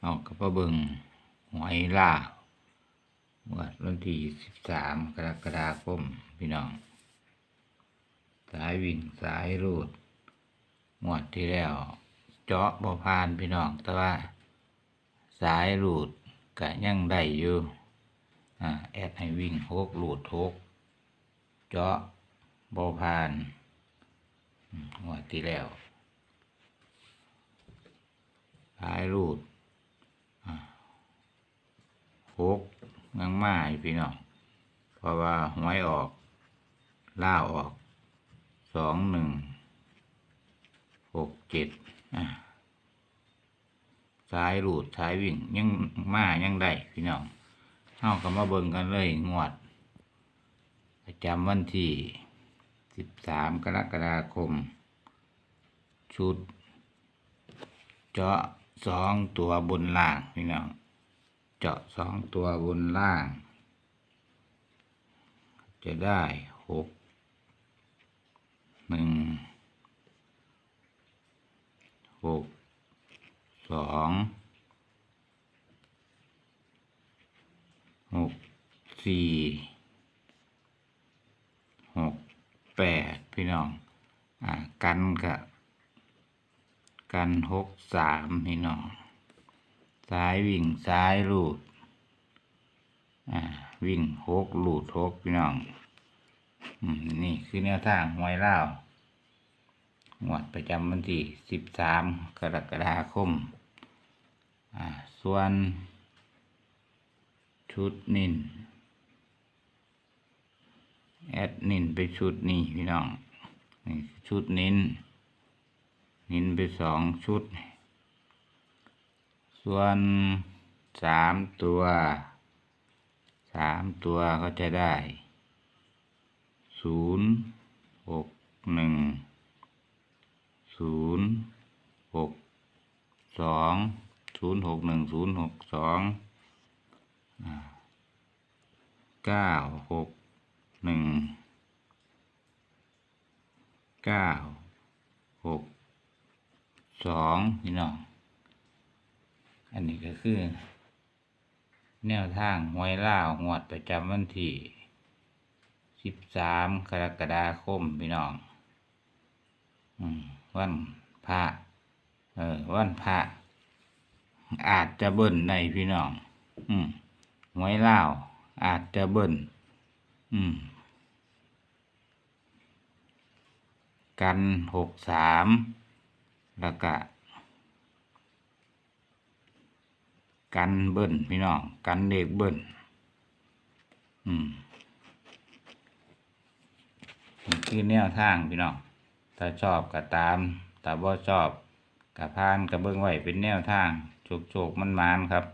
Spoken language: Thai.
เอากระปะเบิงหอยล่าวงวดวันที่สิบสามกรกฎาคมพี่น้อง สายวิ่งสายรูดงวดที่แล้ว เจาะบ่พานพี่น้อง แต่ว่า สายรูดก็ยังได้อยู่อ่าแอดให้วิ่งหกรูดหกเจาะบ่พานอืมวดที่แล้วสายรูดอ่าหกยัง มาพี่น้องเพราะว่าหวยออกล่าออกสองหนึ่งหกเจ็ดอะสายรูดสายวิ่งยังมายังได้พี่น้องเอาก็มาเบิ่งกันเลยงวด ประจำวันที่สิบสามกรกฎาคม ชุด เจาะสองตัวบนล่างพี่น้อง เจาะสองตัวบนล่าง จะได้หกหนึ่งหกสองหกสี่หกแปดพี่น้อง อ่า กันกับกันหกสามพี่น้อง สายวิ่งสายลูดอ่าวิ่งหกลูดหกพี่น้องอืมนี่คือแนวทางหวยเล่าวงวดประจำวันที่สิบสามกรกฎาคมอ่าส่วน ชุดนินแอดนินไปชุดนี้พี่น้อง นี่ชุดนินนินไปสองชุด ส่วนสามตัวสามตัวก็จะได้ศูนย์หกหนึ่งศูนย์หกสองศูนย์หกหนึ่งศูนย์หกสองเก้าหกหนึ่งเก้าหกสองพี่น้อง อันนี้ก็คือ แนวทางหวยล่าวงวดประจำวันที่สิบสามกรกฎาคมพี่น้องอวันพระเออวันพระอาจจะเบิ่นในพี่น้องอืมหวยล่าวอาจจะเบิ่นอืมกันหกสามแล้วก็ กันเบิ่นพี่น้องกันเด็กเบิ่นอืมคือแนวทางพี่น้องถ้าชอบก็ตามแต่บ่ชอบก็พานกับเบิ้งไว้เป็นแนวทางโจกๆมันมานครับ